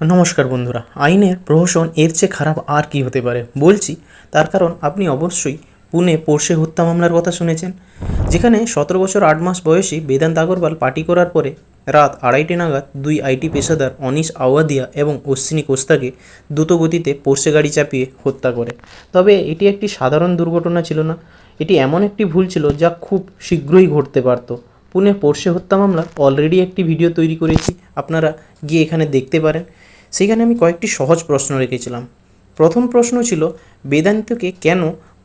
নমস্কার বন্ধুরা, আইনের প্রহসন এর চেয়ে খারাপ আর কি হতে পারে? বলছি, তার কারণ আপনি অবশ্যই পুনে পোর্শে হত্যা মামলার কথা শুনেছেন, যেখানে সতেরো বছর আট মাস বয়সী বেদান্ত আগরওয়াল পার্টি করার পরে রাত আড়াইটে নাগাদ দুই আইটি পেশাদার অনিশ আওয়াদিয়া এবং অশ্বিনী কোস্তাকে দ্রুত গতিতে পোর্শে গাড়ি চাপিয়ে হত্যা করে। তবে এটি একটি সাধারণ দুর্ঘটনা ছিল না, এটি এমন একটি ভুল ছিল যা খুব শীঘ্রই ঘটতে পারত। পুনে পোর্শে হত্যা মামলা অলরেডি একটি ভিডিও তৈরি করেছি, আপনারা গিয়ে এখানে দেখতে পারেন। সেখানে আমি কয়েকটি সহজ প্রশ্ন রেখেছিলাম। প্রথম প্রশ্ন ছিল, বেদান্তকে কেন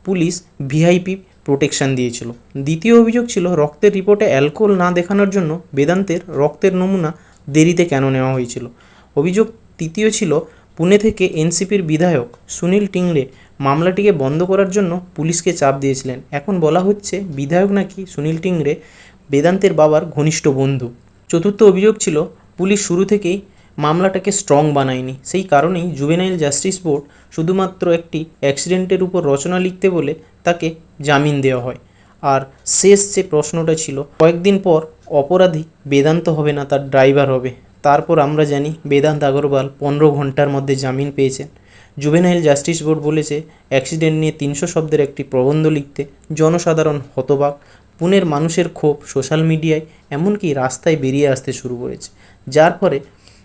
পুলিশ ভিআইপি প্রোটেকশন দিয়েছিল? দ্বিতীয় অভিযোগ ছিল, রক্তের রিপোর্টে অ্যালকোহল না দেখানোর জন্য বেদান্তের রক্তের নমুনা দেরিতে কেন নেওয়া হয়েছিল? অভিযোগ তৃতীয় ছিল, পুনে থেকে এনসিপির বিধায়ক সুনীল টিংরে মামলাটিকে বন্ধ করার জন্য পুলিশকে চাপ দিয়েছিলেন। এখন বলা হচ্ছে, বিধায়ক নাকি সুনীল টিংরে বেদান্তের বাবার ঘনিষ্ঠ বন্ধু। চতুর্থ অভিযোগ ছিল, পুলিশ শুরু থেকেই মামলাটাকে স্ট্রং বানায়নি। সেই কারণেই জুভেনাইল জাস্টিস বোর্ড শুধুমাত্র একটি অ্যাক্সিডেন্টের উপর রচনা লিখতে বলে তাকে জামিন দেওয়া হয়। আর শেষ যে প্রশ্নটা ছিল, কয়েকদিন পর অপরাধী বেদান্ত হবে না, তার ড্রাইভার হবে। তারপর আমরা জানি বেদান্ত আগরওয়াল পনেরো ঘণ্টার মধ্যে জামিন পেয়েছেন। জুভেনাইল জাস্টিস বোর্ড বলেছে অ্যাক্সিডেন্ট নিয়ে তিনশো শব্দের একটি প্রবন্ধ লিখতে জনসাধারণ হতবাক। পুনের মানুষের ক্ষোভ সোশ্যাল মিডিয়ায়, এমনকি রাস্তায় বেরিয়ে আসতে শুরু করেছে, যার ফলে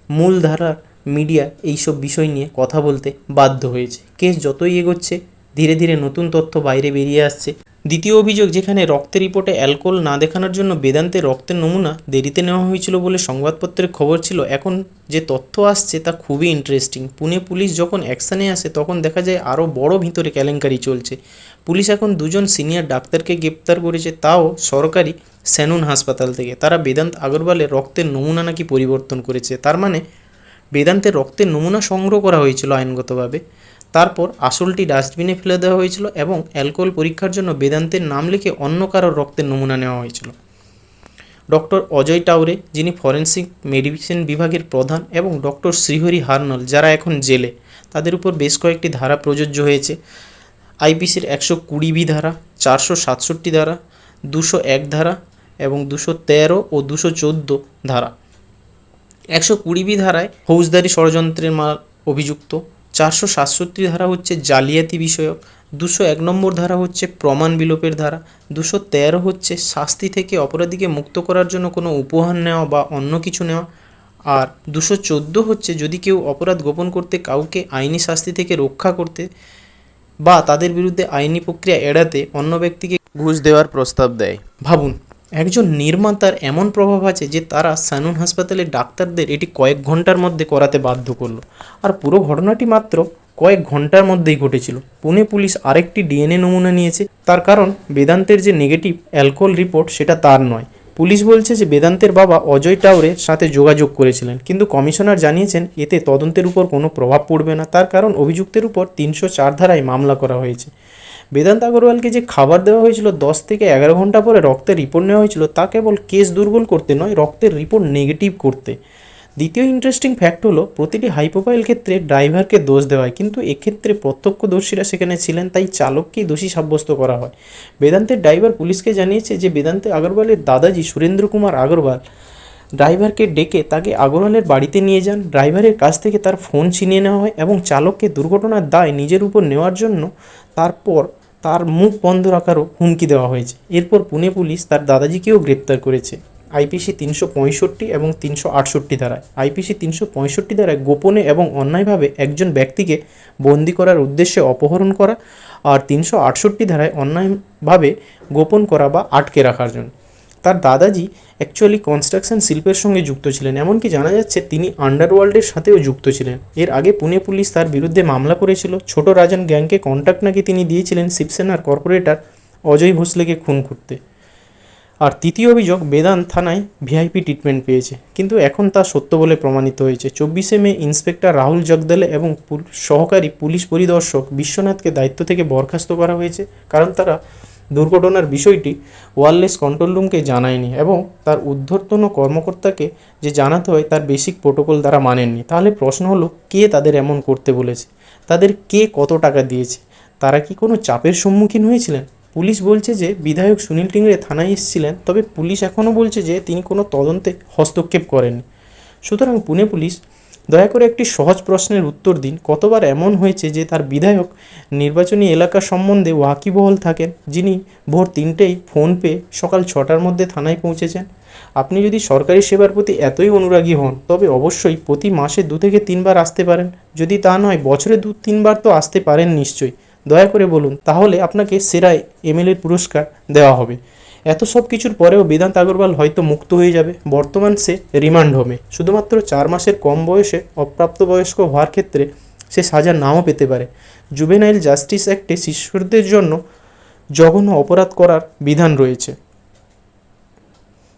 মূলধারার মিডিয়া এইসব বিষয় নিয়ে কথা বলতে বাধ্য হয়েছে। কেস যতই এগোচ্ছে, ধীরে ধীরে নতুন তথ্য বাইরে বেরিয়ে আসছে। দ্বিতীয় অভিযোগ, যেখানে রক্তের রিপোর্টে অ্যালকোহল না দেখানোর জন্য বেদান্তে রক্তের নমুনা দেরিতে নেওয়া হয়েছিল বলে সংবাদপত্রের খবর ছিল। এখন যে তথ্য আসছে তা খুবই ইন্টারেস্টিং পুনে পুলিশ যখন অ্যাকশানে আসে, তখন দেখা যায় আরও বড় ভিতরে কেলেঙ্কারি চলছে। পুলিশ এখন দুজন সিনিয়র ডাক্তারকে গ্রেপ্তার করেছে, তাও সরকারি স্যানুন হাসপাতাল থেকে। তারা বেদান্ত আগরওয়ালের রক্তের নমুনা নাকি পরিবর্তন করেছে, তার মানে বেদান্তের রক্তের নমুনা সংগ্রহ করা হয়েছিল আইনগতভাবে। তারপর আসলটি ডাস্টবিনে ফেলে দেওয়া হয়েছিল এবং অ্যালকোহল পরীক্ষার জন্য বেদান্তের নাম লিখে অন্য কারোর রক্তের নমুনা নেওয়া হয়েছিল। ডক্টর অজয় টাউরে যিনি ফরেন্সিক মেডিসিন বিভাগের প্রধান, এবং ডক্টর শ্রীহরি হারনল, যারা এখন জেলে, তাদের উপর বেশ কয়েকটি ধারা প্রযোজ্য হয়েছে। আইপিসির একশো কুড়ি বি ধারা, চারশো সাতষট্টি ধারা, দুশো এক ধারা, এবং দুশো তেরো ও দুশো চোদ্দ ধারা। একশো কুড়ি বি ধারায় ফৌজদারি ষড়যন্ত্রের মা অভিযুক্ত। চারশো সাতষট্টি ধারা হচ্ছে জালিয়াতি বিষয়ক, দুশো এক নম্বর ধারা হচ্ছে প্রমাণ বিলোপের ধারা, দুশো তেরো হচ্ছে শাস্তি থেকে অপরাধীকে মুক্ত করার জন্য কোনো উপহার নেওয়া বা অন্য কিছু নেওয়া, আর দুশো চোদ্দ হচ্ছে যদি কেউ অপরাধ গোপন করতে কাউকে আইনি শাস্তি থেকে রক্ষা করতে বা তাদের বিরুদ্ধে আইনি প্রক্রিয়া এড়াতে অন্য ব্যক্তিকে ঘুষ দেওয়ার প্রস্তাব দেয়। ভাবুন একজন নির্মাতার এমন প্রভাব আছে যে তারা সানুন হাসপাতালের ডাক্তারদের এটি কয়েক ঘণ্টার মধ্যে করাতে বাধ্য করল। আর পুরো ঘটনাটি মাত্র কয়েক ঘণ্টার মধ্যেই ঘটেছিল। পুনে পুলিশ আরেকটি ডিএনএ নমুনা নিয়েছে। তার কারণ, বেদান্তের যে নেগেটিভ অ্যালকোহল রিপোর্ট সেটা তার নয়। পুলিশ বলছে যে বেদান্তের বাবা অজয় টাউরের সাথে যোগাযোগ করেছিলেন। কিন্তু কমিশনার জানিয়েছেন, এতে তদন্তের উপর কোনো প্রভাব পড়বে না। তার কারণ, অভিযুক্তের উপর তিনশো চার ধারায় মামলা করা হয়েছে। বেদান্ত আগরওয়ালকে যে খাবার দেওয়া হয়েছিল দশ থেকে এগারো ঘণ্টা পরে রক্তের রিপোর্ট নেওয়া হয়েছিল, তা কেবল কেস দুর্বল করতে নয়, রক্তের রিপোর্ট নেগেটিভ করতে। দ্বিতীয় ইন্টারেস্টিং ফ্যাক্ট হলো, প্রতিটি হাই প্রোফাইল ক্ষেত্রে ড্রাইভারকে দোষ দেওয়া হয়, কিন্তু এক্ষেত্রে প্রত্যক্ষদর্শীরা সেখানে ছিলেন, তাই চালককেই দোষী সাব্যস্ত করা হয়। বেদান্তের ড্রাইভার পুলিশকে জানিয়েছে যে, বেদান্তে আগরওয়ালের দাদাজি সুরেন্দ্র কুমার আগরওয়াল ড্রাইভারকে ডেকে তাকে আগরওয়ালের বাড়িতে নিয়ে যান। ড্রাইভারের কাছ থেকে তার ফোন ছিনিয়ে নেওয়া হয় এবং চালককে দুর্ঘটনার দায় নিজের উপর নেওয়ার জন্য তারপর তার মুখ বন্ধ রাখারও হুমকি দেওয়া হয়েছে। এরপর পুনে পুলিশ তার দাদাজিকেও গ্রেপ্তার করেছে। আইপিসি তিনশো পঁয়ষট্টি এবং তিনশো আটষট্টি ধারায়। আইপিসি তিনশো পঁয়ষট্টি ধারায় গোপনে এবং অন্যায়ভাবে একজন ব্যক্তিকে বন্দি করার উদ্দেশ্যে অপহরণ করা আর তিনশো আটষট্টি ধারায় অন্যায়ভাবে গোপন করা বা আটকে রাখার জন্য। তার দাদাজি অ্যাকচুয়ালি কনস্ট্রাকশন শিল্পের সঙ্গে যুক্ত ছিলেন। এমনকি জানা যাচ্ছে তিনি আন্ডারওয়ার্ল্ডের সাথেও যুক্ত ছিলেন। এর আগে পুনে পুলিশ তার বিরুদ্ধে মামলা করেছিল। ছোট রাজন গ্যাংকে কন্ট্যাক্ট নাকি তিনি দিয়েছিলেন শিবসেনার কর্পোরেটর অজয় ভোসলেকে খুন করতে। আর তৃতীয় অভিযোগ বেদান থানায় ভিআইপি ট্রিটমেন্ট পেয়েছে। কিন্তু এখন তা সত্য বলে প্রমাণিত হয়েছে। চব্বিশে মে ইন্সপেক্টর রাহুল জগদলে এবং সহকারী পুলিশ পরিদর্শক বিশ্বনাথকে দায়িত্ব থেকে বরখাস্ত করা হয়েছে। কারণ তারা দুর্ঘটনার বিষয়টি ওয়ারলেস কন্ট্রোল রুমকে জানায়নি এবং তার ঊর্ধ্বতন কর্মকর্তাকে যে জানাতে হয় তার বেসিক প্রোটোকল তারা মানেননি। তাহলে প্রশ্ন হলো, কে তাদের এমন করতে বলেছে? তাদের কে কত টাকা দিয়েছে? তারা কি কোনো চাপের সম্মুখীন হয়েছিলেন? পুলিশ বলছে যে, বিধায়ক সুনীল টিংরে থানায় এসেছিলেন, তবে পুলিশ এখনও বলছে যে, তিনি কোনো তদন্তে হস্তক্ষেপ করেননি। সুতরাং পুনে পুলিশ দয়া করে একটি সহজ প্রশ্নের উত্তর দিন। কতবার এমন হয়েছে যে তার বিধায়ক নির্বাচনী এলাকা সম্বন্ধে ওয়াকিবহল থাকেন, যিনি ভোর তিনটেই ফোন পেয়ে সকাল ছটার মধ্যে থানায় পৌঁছেছেন? আপনি যদি সরকারি সেবার প্রতি এতই অনুরাগী হন, তবে অবশ্যই প্রতি মাসে দু থেকে তিনবার আসতে পারেন। যদি তা নয়, বছরে দু তিনবার তো আসতে পারেন নিশ্চয়ই। দয়া করে বলুন, তাহলে আপনাকে সেরা এমএলএর পুরস্কার দেওয়া হবে। এত সব কিছুর পরেও বেদান্ত আগরওয়াল হয়তো মুক্ত হয়ে যাবে। বর্তমান সে রিমান্ড হোমে শুধুমাত্র চার মাসের কম বয়সে অপ্রাপ্তবয়স্ক হওয়ার ক্ষেত্রে সে সাজা নাও পেতে পারে। জুবেনাইল জাস্টিস অ্যাক্টে শিশুদের জন্য জঘন্য অপরাধ করার বিধান রয়েছে।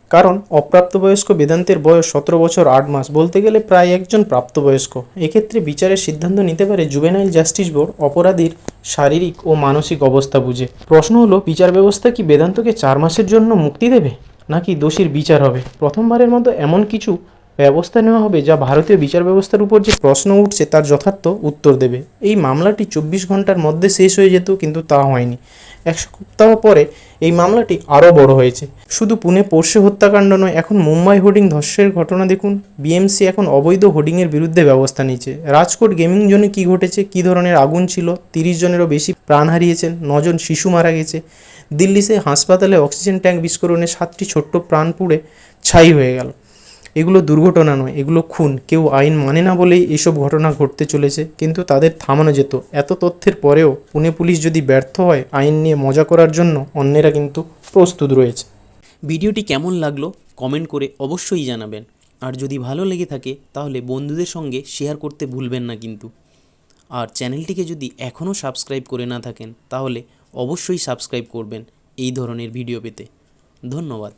কারণ অপ্রাপ্তবয়স্ক বেদান্তের বয়স সতেরো বছর আট মাস বলতে গেলে প্রায় একজন প্রাপ্তবয়স্ক। এক্ষেত্রে বিচারের সিদ্ধান্ত নিতে পারে জুবেনাইল জাস্টিস বোর্ড অপরাধীর শারীরিক ও মানসিক অবস্থা বুঝে। প্রশ্ন হলো, বিচার ব্যবস্থা কি বেদান্তকে চার মাসের জন্য মুক্তি দেবে? নাকি দোষীর বিচার হবে? প্রথমবারের মতো এমন কিছু ব্যবস্থা নেওয়া হবে, যা ভারতীয় বিচার ব্যবস্থার উপর যে প্রশ্ন উঠছে তার যথার্থ উত্তর দেবে। এই মামলাটি চব্বিশ ঘণ্টার মধ্যে শেষ হয়ে যেত, কিন্তু তা হয়নি। এক সপ্তাহ পরে এই মামলাটি আরও বড় হয়েছে। শুধু পুনে পোর্শে হত্যাকাণ্ড নয়, এখন মুম্বাই হোর্ডিং ধর্ষের ঘটনা দেখুন। বিএমসি এখন অবৈধ হোর্ডিংয়ের বিরুদ্ধে ব্যবস্থা নিচ্ছে রাজকোট গেমিং জোনে কী ঘটেছে, কী ধরনের আগুন ছিল, তিরিশ জনেরও বেশি প্রাণ হারিয়েছেন, নজন শিশু মারা গেছে। দিল্লি সে হাসপাতালে অক্সিজেন ট্যাঙ্ক বিস্ফোরণে সাতটি ছোট্ট প্রাণ পুড়ে ছাই হয়ে গেল। এগুলো দুর্ঘটনা নয়, এগুলো খুন। কেউ আইন মানে না বলেই এসব ঘটনা ঘটতে চলেছে, কিন্তু তাদের থামানো যেত। এত তথ্যের পরেও পুনে পুলিশ যদি ব্যর্থ হয়, আইন নিয়ে মজা করার জন্য অন্যেরা কিন্তু প্রস্তুত রয়েছে। ভিডিওটি কেমন লাগল কমেন্ট করে অবশ্যই জানাবেন। আর যদি ভালো লেগে থাকে, তাহলে বন্ধুদের সঙ্গে শেয়ার করতে ভুলবেন না কিন্তু। আর চ্যানেলটিকে যদি এখনও সাবস্ক্রাইব করে না থাকেন, তাহলে অবশ্যই সাবস্ক্রাইব করবেন এই ধরনের ভিডিও পেতে। ধন্যবাদ।